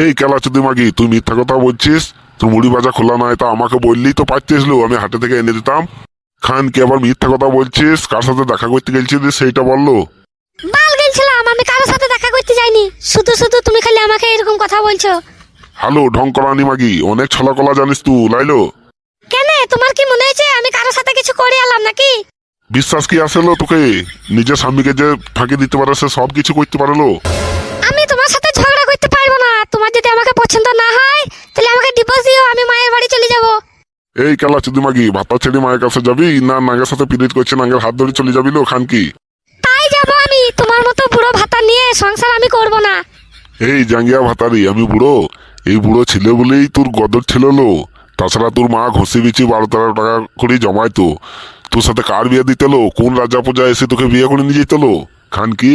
এই কেলা চুদি মাগি তুই মিথ্যা কথা বলছিস? তোর মুড়ি বাজা খোলা নাই তা আমাকে বললি তো পারতিস লো আমি হাটে থেকে এনে দিতাম। খান কি আবার মিথ্যা কথা বলছিস? কার সাথে দেখা করতে গেছিস সেইটা বলল বাল গেছিলাম আমি কারোর সাথে দেখা করতে যাইনি। শুধু শুধু তুমি খালি আমাকে এরকম কথা বলছো। হ্যালো ঢং করানি মাগি অনেক ছলা কলা জানিস তুই লাইলো কেন তোমার কি মনে হয়েছে আমি কারোর সাথে কিছু করে এলাম নাকি? বিশ্বাস কি আসলো তোকে? নিজের স্বামীকে যে ফাঁকি দিতে পারে সে সব কিছু করতে পারল আমি তোমার সাথে তাহলে আমাকে ডিভোর্স দিও আমি মায়ের বাড়ি চলে যাব। এই কেলা চুদি মাগি ভাতা ছেড়ে মায়ের কাছে যাবি না নাগের সাথে পিরিত করছে নাগের হাত ধরে চলে যাবি লো খান কি তাই যাব আমি তোমার মতো বুড়ো ভাতা নিয়ে সংসার আমি করব না। এই জাঙ্গিয়া ভাতারি আমি বুড়ো। এই বুড়ো ছিল বলেই তোর গদর ছিল লো। তাছাড়া তোর মা ঘষে বিচি বারো তেরো টাকা করে জমাইতো তোর সাথে কার বিয়ে দিতে লো? কোন রাজা পূজা এসে তোকে বিয়ে করে নিয়ে যেত লো? খান কি